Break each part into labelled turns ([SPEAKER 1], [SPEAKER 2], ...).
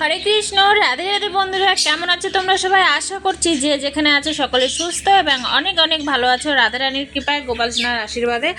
[SPEAKER 1] হরে কৃষ্ণ, রাধে রাধে বন্ধুরা, কেমন আছো তোমরা সবাই? আশা করছি যে যেখানে আছো সকলে সুস্থ এবং অনেক অনেক ভালো আছো। রাধা রানীর কৃপায়, গোপাল সোনার আশীর্বাদে।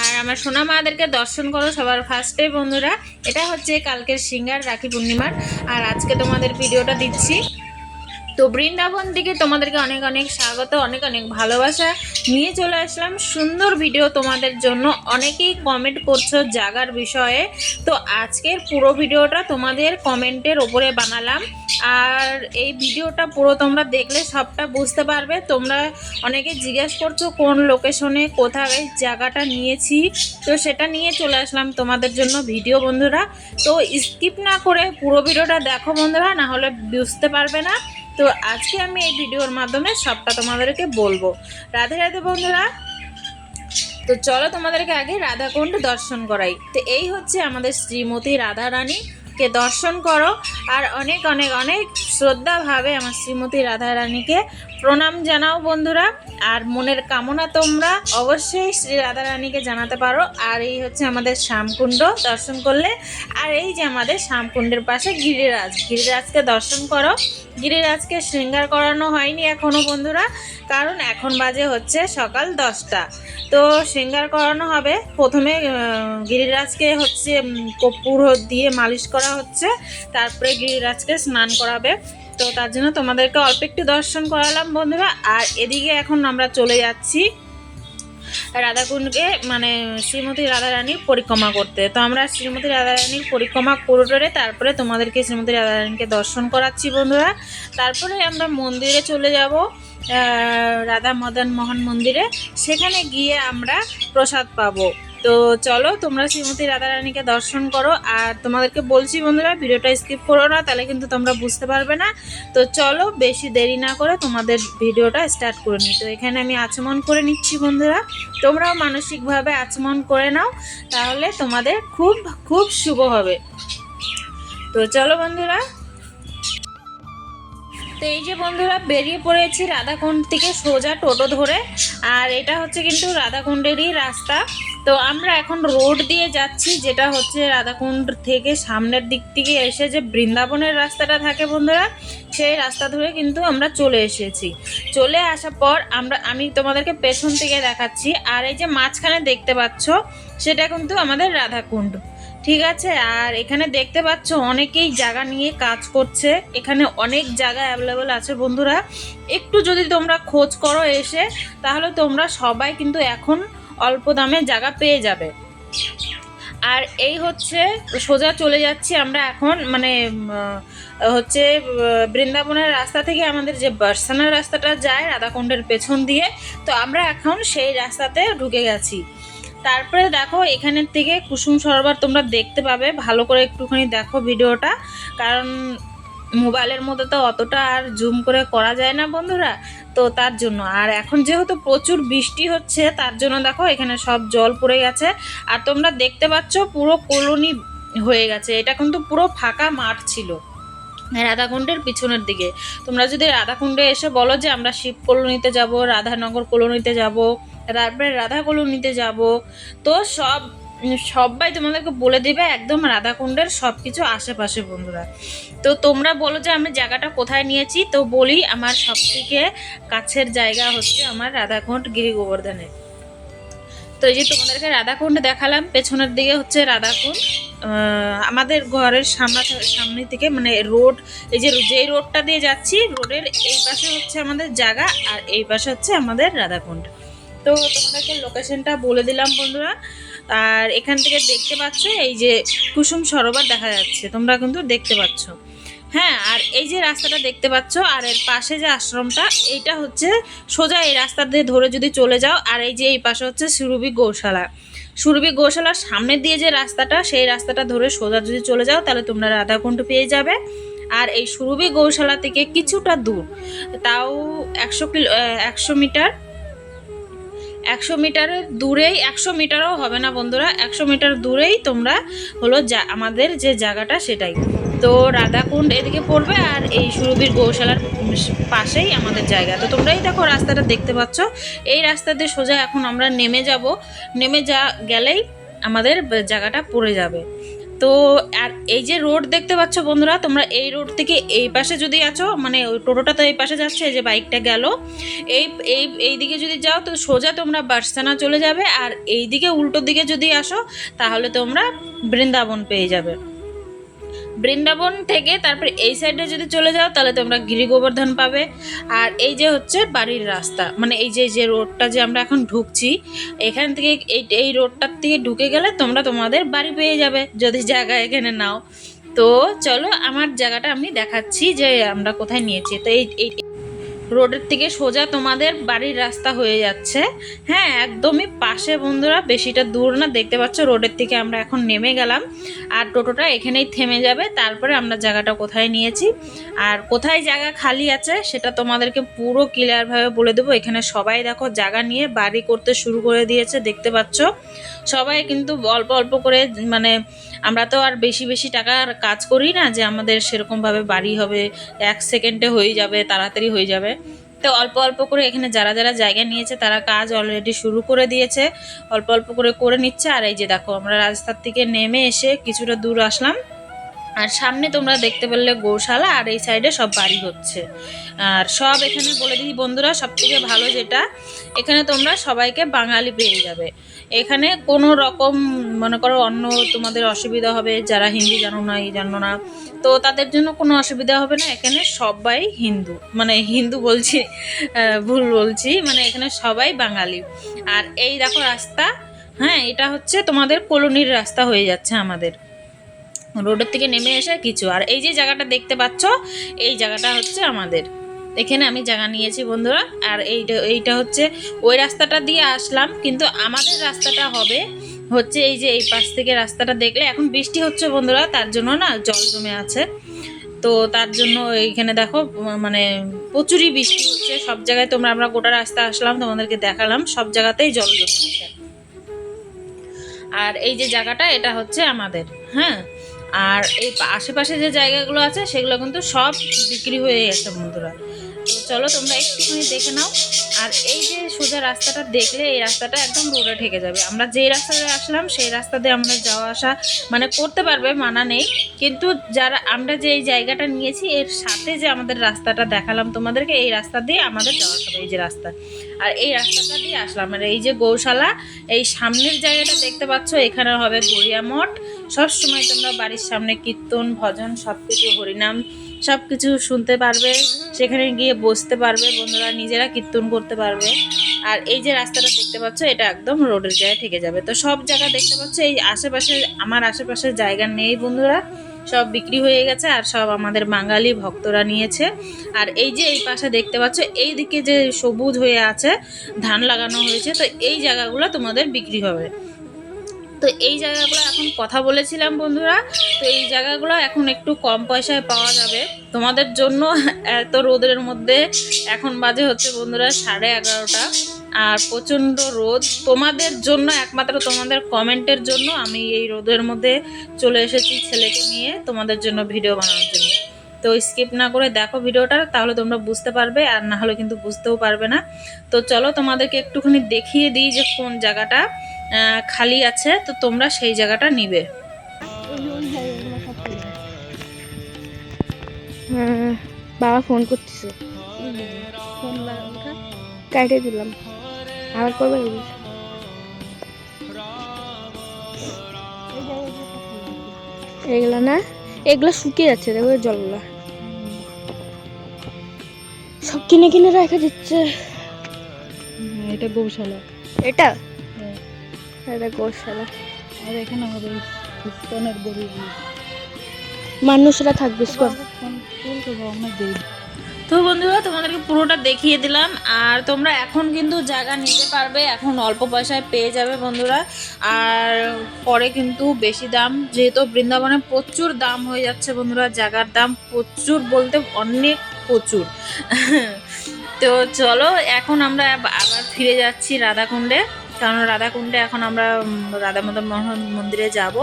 [SPEAKER 1] আর আমার সোনা মাদেরকে দর্শন করো সবার ফার্স্টে বন্ধুরা। এটা হচ্ছে কালকের সিঙ্গার রাখি পূর্ণিমার। আর আজকে তোমাদের ভিডিওটা দিচ্ছি। তো বৃন্দাবন দিকে তোমাদেরকে অনেক অনেক স্বাগত, অনেক অনেক ভালোবাসা। নিয়ে চলে আসলাম সুন্দর ভিডিও তোমাদের জন্য। অনেকেই কমেন্ট করছ জাগার বিষয়ে। তো আজকের পুরো ভিডিওটা তোমাদের কমেন্টের ওপরে বানালাম। আর এই ভিডিওটা পুরো তোমরা দেখলে সবটা বুঝতে পারবে। তোমরা অনেকে জিজ্ঞেস করছ কোন লোকেশনে কোথায় জায়গাটা নিয়েছি। তো সেটা নিয়ে চলে আসলাম তোমাদের জন্য ভিডিও বন্ধুরা। তো স্কিপ না করে পুরো ভিডিওটা দেখো বন্ধুরা না হলে বুঝতে পারবে না। তো আজকে আমি এই ভিডিওর মাধ্যমে সবটা তোমাদেরকে বলব। রাধে রাধে বন্ধুরা। তো চলো তোমাদেরকে আগে রাধাকুণ্ড দর্শন করাই। তো এই হচ্ছে আমাদের শ্রীমতী রাধা রানী কে দর্শন করো। আর অনেক অনেক অনেক শ্রদ্ধাভাবে আমার শ্রীমতী রাধা রানীকে প্রণাম জানাও বন্ধুরা আর মনের কামনা তোমরা অবশ্যই শ্রী রাধা রানীকে জানাতে পারো। আর এই হচ্ছে আমাদের শ্যামকুণ্ড দর্শন করলে আর এই যে আমাদের শ্যামকুণ্ডের পাশে গিরিরাজ। গিরিরাজকে দর্শন করো। গিরিরাজকে শৃঙ্গার করানো হয়নি এখনও বন্ধুরা কারণ এখন বাজে হচ্ছে সকাল দশটা। তো শৃঙ্গার করানো হবে। প্রথমে গিরিরাজকে হচ্ছে উম, কর্পূর দিয়ে মালিশ করা হচ্ছে। তারপরে গিরিরাজকে স্নান করাবে। তো তার জন্য তোমাদেরকে অল্প একটু দর্শন করালাম, বন্ধুরা। আর এদিকে এখন আমরা চলে যাচ্ছি রাধাকুণ্ডকে মানে শ্রীমতী রাধারানীর পরিক্রমা করতে। তো আমরা শ্রীমতী রাধারানীর পরিক্রমা করে তারপরে তোমাদেরকে শ্রীমতী রাধারানীকে দর্শন করাচ্ছি, বন্ধুরা। তারপরে আমরা মন্দিরে চলে যাব রাধা মদন মোহন মন্দিরে। সেখানে গিয়ে আমরা প্রসাদ পাবো। তো চলো, তোমরা শ্রীমতী রাধারানীকে দর্শন করো। আর তোমাদেরকে বলছি বন্ধুরা, ভিডিওটা স্কিপ করো না, তাহলে কিন্তু তোমরা বুঝতে পারবে না। তো চলো, বেশি দেরি না করে তোমাদের ভিডিওটা স্টার্ট করে নিই। তো এখানে আমি আচমন করে নিচ্ছি বন্ধুরা। তোমরাও মানসিকভাবে আচমন করে নাও, তাহলে তোমাদের খুব খুব শুভ হবে। তো চলো বন্ধুরা তো এই যে বন্ধুরা বেরিয়ে পড়েছি রাধাকুণ্ড থেকে সোজা টোটো ধরে, আর এটা হচ্ছে কিন্তু রাধাকুণ্ডেরই রাস্তা। তো আমরা এখন রোড দিয়ে যাচ্ছি, যেটা হচ্ছে রাধাকুণ্ড থেকে সামনের দিক থেকে এসে যে বৃন্দাবনের রাস্তাটা থাকে বন্ধুরা, সেই রাস্তা ধরে কিন্তু আমরা চলে এসেছি। চলে আসার পর আমরা, আমি তোমাদেরকে পেছন থেকে দেখাচ্ছি, আর এই যে মাঝখানে দেখতে পাচ্ছ, সেটা কিন্তু আমাদের রাধাকুণ্ড। ঠিক আছে? আর এখানে দেখতে পাচ্ছ অনেকেই জায়গা নিয়ে কাজ করছে। এখানে অনেক জায়গা অ্যাভেলেবেল আছে বন্ধুরা। একটু যদি তোমরা খোঁজ করো এসে, তাহলে তোমরা সবাই কিন্তু এখন অল্প দামে জায়গা পেয়ে যাবে। আর এই হচ্ছে, সোজা চলে যাচ্ছি আমরা এখন মানে হচ্ছে বৃন্দাবনের রাস্তা থেকে আমাদের যে বার্সানার রাস্তাটা যায় রাধাকুণ্ডের পেছন দিয়ে। তো আমরা এখন সেই রাস্তাতে ঢুকে গেছি। তারপরে দেখো এখানের থেকে কুসুম সরোবর তোমরা দেখতে পাবে। ভালো করে একটুখানি দেখো ভিডিওটা, কারণ মোবাইলের মধ্যে তো অতটা আর জুম করে করা যায় না বন্ধুরা, তো তার জন্য। আর এখন যেহেতু প্রচুর বৃষ্টি হচ্ছে, তার জন্য দেখো এখানে সব জল পড়ে গেছে। আর তোমরা দেখতে পাচ্ছ পুরো কলোনি হয়ে গেছে। এটা কিন্তু পুরো ফাঁকা মাঠ ছিল রাধাকুণ্ডের পিছনের দিকে। তোমরা যদি রাধাকুণ্ডে এসে বলো যে আমরা শিব কলোনিতে যাব, রাধানগর কলোনিতে যাব তারপরে রাধা কলোনিতে যাব। তো সব, সবাই তোমাদেরকে বলে দিবে একদম রাধাকুণ্ডের সব কিছু আশেপাশে বন্ধুরা। তো তোমরা বলো যে আমি জায়গাটা কোথায় নিয়েছি। তো বলি আমার সব থেকে কাছের জায়গা হচ্ছে আমার রাধাকুণ্ড গিরি গোবর্ধনে তো এই যে তোমাদেরকে রাধাকুণ্ড দেখালাম, পেছনের দিকে হচ্ছে রাধাকুণ্ড। আমাদের ঘরের সামনে সামনে থেকে মানে রোড, এই যে যেই রোডটা দিয়ে যাচ্ছি, রোডের এই পাশে হচ্ছে আমাদের জায়গা আর এই পাশে হচ্ছে আমাদের রাধাকুণ্ড। তো তোমাদেরকে লোকেশনটা বলে দিলাম বন্ধুরা। আর এখান থেকে দেখতে পাচ্ছ এই যে কুসুম সরোবর দেখা যাচ্ছে। তোমরা কিন্তু দেখতে পাচ্ছ। হ্যাঁ আর এই যে রাস্তাটা দেখতে পাচ্ছ, আর এর পাশে যে আশ্রমটা, এইটা হচ্ছে সোজা এই রাস্তা দিয়ে ধরে যদি চলে যাও, আর এই যে এই পাশে হচ্ছে সুরভি গৌশালা। সুরভি গৌশালার সামনে দিয়ে যে রাস্তাটা, সেই রাস্তাটা ধরে সোজা যদি চলে যাও, তাহলে তোমরা রাধাকুণ্ড পেয়ে যাবে। আর এই সুরভি গৌশালা থেকে কিছুটা দূর, তাও একশো কিলো একশো মিটার একশো মিটারের দূরেই, একশো মিটারও হবে না বন্ধুরা, একশো মিটার দূরেই তোমরা হলো যা, আমাদের যে জায়গাটা সেটাই। তো রাধাকুণ্ড এদিকে পড়বে আর এই সুরভির গৌশালার পাশেই আমাদের জায়গা। তো তোমরাই দেখো রাস্তাটা দেখতে পাচ্ছ। এই রাস্তা দিয়ে সোজা এখন আমরা নেমে যাব। নেমে যা গেলেই আমাদের জায়গাটা পড়ে যাবে। তো আর এই যে রোড দেখতে পাচ্ছ বন্ধুরা, তোমরা এই রোড থেকে এই পাশে যদি আছো মানে ওই টোটোটা তো এই পাশে যাচ্ছে যে বাইকটা গেল। এই এই এই দিকে যদি যাও, তো সোজা তোমরা বার্সানা চলে যাবে, আর এই দিকে উল্টো দিকে যদি আসো, তাহলে তোমরা বৃন্দাবন পেয়ে যাবে। বৃন্দাবন থেকে তারপর এই সাইডে যদি চলে যাও, তাহলে তোমরা গিরি গোবর্ধন পাবে। আর এই যে হচ্ছে বাড়ির রাস্তা মানে এই যে যে রোডটা যে আমরা এখন ঢুকছি, এখান থেকে এই এই রোডটার থেকে ঢুকে গেলে তোমরা তোমাদের বাড়ি পেয়ে যাবে, যদি জায়গা এখানে নাও। তো চলো, আমার জায়গাটা আমি দেখাচ্ছি যে আমরা কোথায় নিয়েছি। তো এই এই রোডের থেকে সোজা তোমাদের বাড়ির রাস্তা হয়ে যাচ্ছে। হ্যাঁ একদমই পাশে বন্ধুরা, বেশিটা দূর না, দেখতে পাচ্ছ রোডের থেকে আমরা এখন নেমে গেলাম। আর টোটোটা এখানেই থেমে যাবে, তারপরে আমরা জায়গাটা কোথায় নিয়েছি। আর কোথায় জায়গা খালি আছে, সেটা তোমাদেরকে পুরো ক্লিয়ারভাবে বলে দেবো। এখানে সবাই দেখো জায়গা নিয়ে বাড়ি করতে শুরু করে দিয়েছে, দেখতে পাচ্ছ। সবাই কিন্তু অল্প অল্প করে মানে আমরা তো আর বেশি বেশি টাকার কাজ করি না, যে আমাদের সেরকমভাবে বাড়ি হবে, এক সেকেন্ডে হয়ে যাবে, তাড়াতাড়ি হয়ে যাবে। তো অল্প অল্প করে এখানে যারা যারা জায়গা নিয়েছে তারা কাজ অলরেডি শুরু করে দিয়েছে। অল্প অল্প করে করে নিচ্ছে। আর এই যে দেখো, আমরা রাজস্থান থেকে নেমে এসে কিছুটা দূর আসলাম। আর সামনে তোমরা দেখতে পেলে গৌশালা আর এই সাইডে সব বাড়ি হচ্ছে। আর সব এখানে বলে দিই বন্ধুরা সব থেকে ভালো যেটা, এখানে তোমরা সবাইকে বাঙালি পেয়ে যাবে। এখানে কোনো রকম, মনে করো, অন্য তোমাদের অসুবিধা হবে, যারা হিন্দি জানো না, এই জানো না, তো তাদের জন্য কোনো অসুবিধা হবে না। এখানে সবাই হিন্দু মানে হিন্দু বলছি ভুল বলছি মানে এখানে সবাই বাঙালি। আর এই দেখো রাস্তা হ্যাঁ এটা হচ্ছে তোমাদের কলোনির রাস্তা হয়ে যাচ্ছে আমাদের। রোডের থেকে নেমে এসে কিছু, আর এই যে জায়গাটা দেখতে পাচ্ছ, এই জায়গাটা হচ্ছে আমাদের। এখানে আমি জায়গা নিয়েছি, বন্ধুরা। আর এইটা এইটা হচ্ছে, ওই রাস্তাটা দিয়ে আসলাম, কিন্তু আমাদের রাস্তাটা হবে হচ্ছে এই যে এই পাশ থেকে রাস্তাটা দেখলে। এখন বৃষ্টি হচ্ছে, বন্ধুরা, তার জন্য না জল জমে আছে। তো তার জন্য এইখানে দেখো মানে প্রচুরই বৃষ্টি হচ্ছে। সব জায়গায় তোমরা, আমরা গোটা রাস্তা আসলাম, তোমাদেরকে দেখালাম, সব জায়গাতেই জল জমেছে আর এই যে জায়গাটা, এটা হচ্ছে আমাদের হ্যাঁ? আর এই আশেপাশে যে জায়গাগুলো আছে, সেগুলো কিন্তু সব বিক্রি হয়ে গেছে, বন্ধুরা। চলো তোমরা একটুখানি দেখে নাও। আর এই যে সোজা রাস্তাটা দেখলে এই রাস্তাটা একদম রোডে ঠেকে যাবে। আমরা যেই রাস্তাতে আসলাম, সেই রাস্তা দিয়ে আমরা যাওয়া আসা মানে করতে পারবে, মানা নেই। কিন্তু যারা, আমরা যে এই জায়গাটা নিয়েছি, এর সাথে যে আমাদের রাস্তাটা দেখালাম তোমাদেরকে, এই রাস্তা দিয়ে আমাদের যাওয়া হবে, এই যে রাস্তা। আর এই রাস্তাটা দিয়ে আসলাম। আর এই যে গৌশালা, এই সামনের জায়গাটা দেখতে পাচ্ছ, এখানে হবে গড়িয়া মঠ সবসময় তোমরা বাড়ির সামনে কীর্তন, ভজন সব কিছু হরিনাম সব কিছু শুনতে পারবে, সেখানে গিয়ে বসতে পারবে, বন্ধুরা নিজেরা কীর্তন করতে পারবে। আর এই যে রাস্তাটা দেখতে পাচ্ছ, এটা একদম রোডের জায়গায় থেকে যাবে। তো সব জায়গা দেখতে পাচ্ছ, এই আশেপাশে আমার আশেপাশে জায়গা নেই বন্ধুরা। সব বিক্রি হয়ে গেছে আর সব আমাদের বাঙালি ভক্তরা নিয়েছে। আর এই যে এই পাশে দেখতে পাচ্ছ, এই দিকে যে সবুজ হয়ে আছে, ধান লাগানো হয়েছে, তো এই জায়গাগুলো তোমাদের বিক্রি হবে। তো এই জায়গাগুলো এখন কথা বলেছিলাম বন্ধুরা, তো এই জায়গাগুলো এখন একটু কম পয়সায় পাওয়া যাবে। তোমাদের জন্য এত রোদের মধ্যে এখন বাজে হচ্ছে বন্ধুরা সাড়ে এগারোটা। আর প্রচণ্ড রোদ। তোমাদের জন্য, একমাত্র তোমাদের কমেন্টের জন্য আমি এই রোদের মধ্যে চলে এসেছি ছেলেকে নিয়ে তোমাদের জন্য ভিডিও বানানোর জন্য। তো স্কিপ না করে দেখো ভিডিওটা, তাহলে তোমরা বুঝতে পারবে আর না হলে কিন্তু বুঝতেও পারবে না। তো চলো তোমাদেরকে একটুখানি দেখিয়ে দিই যে কোন জায়গাটা। খালি আছে তো তোমরা সেই জায়গাটা নিবে।
[SPEAKER 2] হ্যাঁ বাবা ফোন করতেছে। কাটে দিলাম। আবার করবে? এগুলা না এগুলা শুকিয়ে যাচ্ছে দেখো জলগুলা। সব কিনে কিনে রেখে দিচ্ছে
[SPEAKER 1] এটা গৌশালা
[SPEAKER 2] এটা? এটা গোশালা।
[SPEAKER 1] আর এখানে হবে খ্রিস্টানের গরু
[SPEAKER 2] মানুষরা থাকবে
[SPEAKER 1] তো বন্ধুরা তোমাদেরকে পুরোটা দেখিয়ে দিলাম। আর তোমরা এখন কিন্তু জায়গা নিতে পারবে এখন অল্প পয়সায় পেয়ে যাবে বন্ধুরা। আর পরে কিন্তু বেশি দাম যেহেতু বৃন্দাবনে প্রচুর দাম হয়ে যাচ্ছে বন্ধুরা জায়গার দাম প্রচুর বলতে অনেক প্রচুর। তো চলো এখন আমরা আবার ফিরে যাচ্ছি রাধাকুণ্ডে। কারণ রাধাকুণ্ডে এখন আমরা রাধা মাধব মোহন মন্দিরে যাব।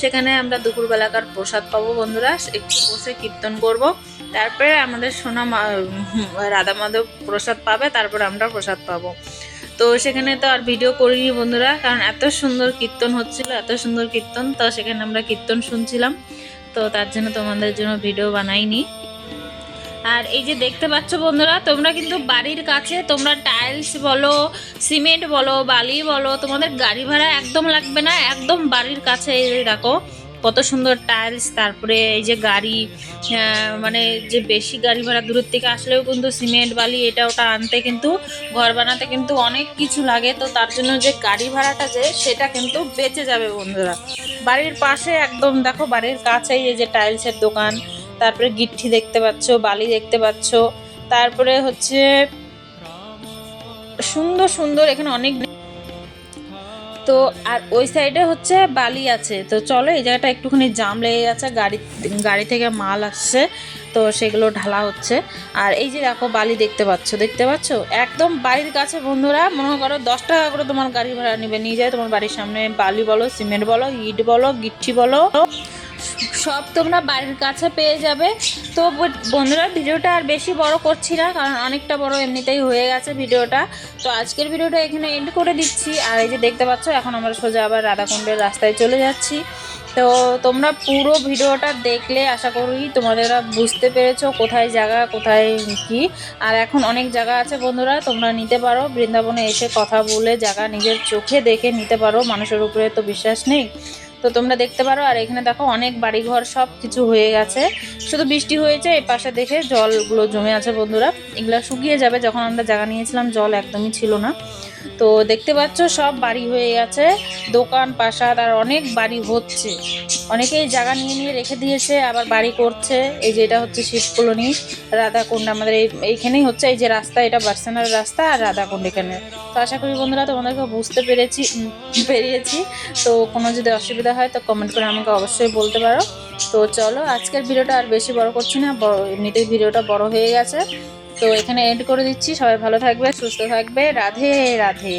[SPEAKER 1] সেখানে আমরা দুপুরবেলাকার প্রসাদ পাবো বন্ধুরা একটু বসে কীর্তন করব। তারপরে আমাদের সোনা রাধা মাধব প্রসাদ পাবে, তারপরে আমরা প্রসাদ পাবো। তো সেখানে তো আর ভিডিও করিনি বন্ধুরা, কারণ এত সুন্দর কীর্তন হচ্ছিল, এত সুন্দর কীর্তন, তো সেখানে আমরা কীর্তন শুনছিলাম। তো তার জন্য তোমাদের জন্য ভিডিও বানাইনি। আর এই যে দেখতে পাচ্ছ বন্ধুরা, তোমরা কিন্তু বাড়ির কাছে, তোমরা টাইলস বলো সিমেন্ট বলো, বালি বলো, তোমাদের গাড়ি ভাড়া একদম লাগবে না, একদম বাড়ির কাছে দেখো, কত সুন্দর টাইলস তারপরে এই যে গাড়ি মানে যে বেশি গাড়ি ভাড়া দূরের থেকে আসলেও কিন্তু সিমেন্ট বালি, এটা ওটা আনতে কিন্তু, ঘর বানাতে কিন্তু অনেক কিছু লাগে, তো তার জন্য যে গাড়ি ভাড়াটা যে, সেটা কিন্তু বেঁচে যাবে বন্ধুরা। বাড়ির পাশে একদম, দেখো বাড়ির কাছেই এই যে টাইলসের দোকান তারপরে গিট্টি দেখতে পাচ্ছ, বালি দেখতে পাচ্ছ, তারপরে হচ্ছে সুন্দর সুন্দর এখানে অনেক তো আর ওই সাইডে হচ্ছে বালি আছে। তো চলো এই জায়গাটা একটুখানি জাম লেগে গেছে, গাড়ি গাড়ি থেকে মাল আসছে, তো সেগুলো ঢালা হচ্ছে। আর এই যে দেখো বালি দেখতে পাচ্ছ দেখতে পাচ্ছ? একদম বাড়ির কাছে বন্ধুরা, মনে করো দশ টাকা করে তোমার গাড়ি ভাড়া নেবে। নিয়ে যায় তোমার বাড়ির সামনে, বালি বলো, সিমেন্ট বলো, ইট বলো গিট্টি বলো। সব তোমরা বাড়ির কাছে পেয়ে যাবে। তো বন্ধুরা, ভিডিওটা আর বেশি বড় করছি না, কারণ অনেকটা বড় এমনিতেই হয়ে গেছে ভিডিওটা। তো আজকের ভিডিওটা এখানে এন্ড করে দিচ্ছি। আর এই যে দেখতে পাচ্ছ, এখন আমরা সোজা আবার রাধাকুণ্ডের রাস্তায় চলে যাচ্ছি। তো তোমরা পুরো ভিডিওটা দেখলে, আশা করি তোমাদেরা বুঝতে পেরেছ কোথায় জায়গা, কোথায় কি। আর এখন অনেক জায়গা আছে বন্ধুরা, তোমরা নিতে পারো। বৃন্দাবনে এসে কথা বলে জায়গা নিজের চোখে দেখে নিতে পারো। মানুষের উপরে তো বিশ্বাস নেই। তো তোমরা দেখতে পারো, আর এখানে দেখো অনেক বাড়িঘর সব কিছু হয়ে গেছে। শুধু বৃষ্টি হয়েছে, এই পাশে দেখে জলগুলো জমে আছে বন্ধুরা। এগুলো শুকিয়ে যাবে, যখন আমরা জায়গা নিয়েছিলাম, জল একদমই ছিল না। তো দেখতে পাচ্ছ, সব বাড়ি হয়ে গেছে। দোকান পাশার আর অনেক বাড়ি হচ্ছে। অনেকেই জায়গা নিয়ে নিয়ে রেখে দিয়েছে, আবার বাড়ি করছে। এই যে এটা হচ্ছে শিব কলোনি, রাধাকুণ্ড আমাদের এই, এইখানেই হচ্ছে। এই যে রাস্তা, এটা বার্সেনার রাস্তা আর রাধাকুণ্ড এখানে। তো আশা করি বন্ধুরা তোমাদেরকে বুঝতে পেরেছি পেরিয়েছি। তো কোনো যদি অসুবিধা হয় তো কমেন্ট করে আমাকে অবশ্যই বলতে পারো। তো চলো, আজকের ভিডিওটা আর বেশি বড় করছি না বড় এমনিতেই ভিডিওটা বড় হয়ে গেছে। তো এখানে এন্ড করে দিচ্ছি। সবাই ভালো থাকবে সুস্থ থাকবে। রাধে রাধে।